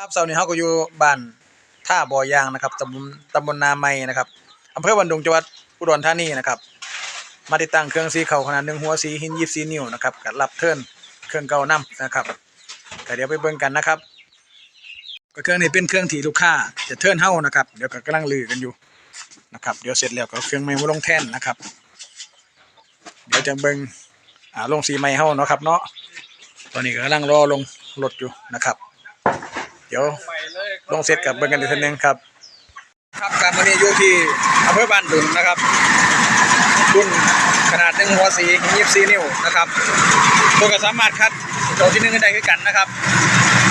ครับเสาร์นี้เฮาก็อยู่บ้านท่าบ่อยางนะครับตำบลตำบลนาไม้นะครับอำเภอบันดงจังหวัดอุดรธานีนะครับ มาติดตั้งเครื่องสีเข่าขนาดหนึ่งหัวสีหิน24นิ้วนะครับกับรับเทิร์นเครื่องเก่านํนะครับก็เดี๋ยวไปเบิ่งกันนะครับก็เครื่องนี้เป็นเครื่องที่ลูกค้าจะเทิร์นเฮานะครับ เดี๋ยวก็กำลังลือกันอยู่นะครับ เดี๋ยวเสร็จแล้วก็เครื่องใหม่มาลงแท่นนะครับ เดี๋ยวจะเบิ่งอ่าลงสีใหม่เฮาเนาะครับเนาะตอนนี้ก็กำลังรอลงรถอยู่นะครับ ดี๋ยวลงเสร็จกับเบิ่งกันอีกทีนึงครับ ครับการวันนี้อยู่ที่อำเภอบ้านดุงนะครับรุ่นขนาดหนึ่งหัวสี24นิ้วนะครับตัวก็สามารถคัดตัวที่หนึ่งได้คือกันนะครับ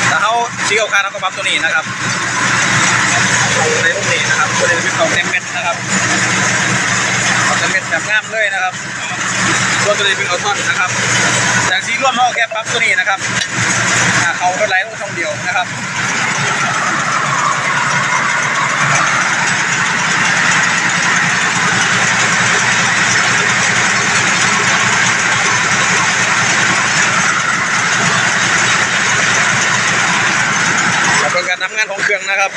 แต่เขาสีขาวๆเขาก็ปรับตัวนี้นะครับในรุ่นนี้นะครับตัวนี้เป็นของเต็มเม็ดนะครับของเต็มเม็ดแบบงามเลยนะครับส่วนตัวนี้เป็นเอาท่อนนะครับจากสีร่วมเขาแค่ปรับตัวนี้นะครับ เขาเท่าไรต้องช่องเดียวนะครับและเป็นการทำงานของเครื่องนะครับ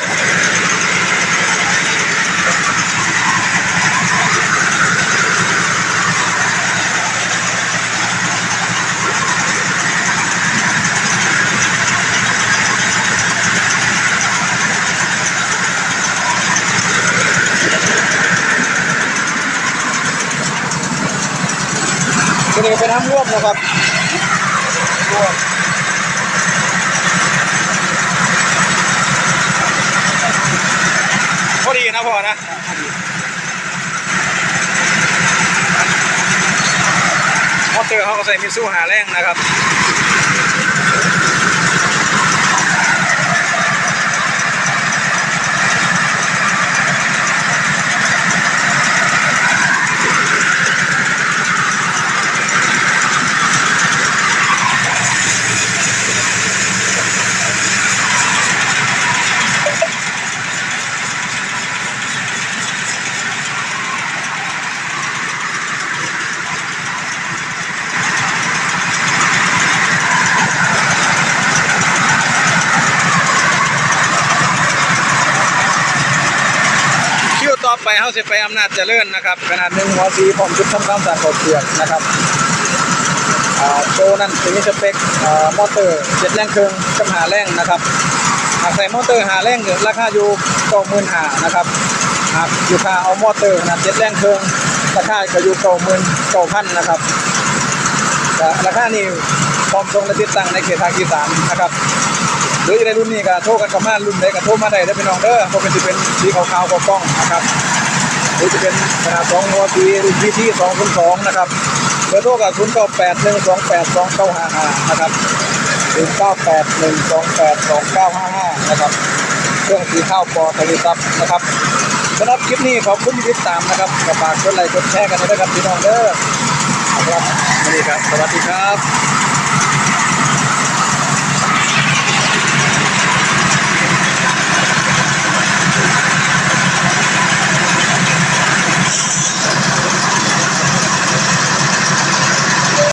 ตัวนี้เป็นน้ำร่วมนะครับร่วมพอดีนะพ่อนะมอเตอร์เขาก็ใส่มิสูหาแรงนะครับ ต่อไปเขาจะไปอำนาจเจริญนะครับขนาดหนึ่งหัวสีพร้อมชุดทำความสะอาดขอบเปลือกนะครับโชว์นั่นเป็นสเปคมอเตอร์เจ็ดแรงเครื่องกับหาแรงนะครับหากใส่มอเตอร์หาแรงเนี่ยราคาอยู่เก้าหมื่นหานะครับหากอยู่ค่าเอามอเตอร์ขนาดเจ็ดแรงเครื่องราคาก็อยู่เก้าหมื่นเก้าพันนะครับราคานี่พร้อมส่งและติดตั้งในเขตภาคอีสานนะครับ หรือในรุ่นนี้ก็โทรกันกับมารุ่นใดก็โทรมาได้ได้อพี่น้องเด้อเพราะเป็นจะเป็นสีขาวๆกับกล้องนะครับหรือจะเป็นขนาดสองหัวสีรุ่นพีที่สองศูนย์สองนะครับเบอร์โทรกับศูนย์เก้าแปดหนึ่งสองแปดสองเก้าห้าห้านะครับศูนย์เก้าแปดหนึ่งสองแปดสองเก้าห้าห้านะครับเครื่องสีข้าวปอทวีซับนะครับสำหรับคลิปนี้ขอบคุณที่ติดตามนะครับก็ฝากกดไลค์กดแชร์กันด้วยนะครับพี่น้องเด้อครับวันนี้ครับ สวัสดีครับ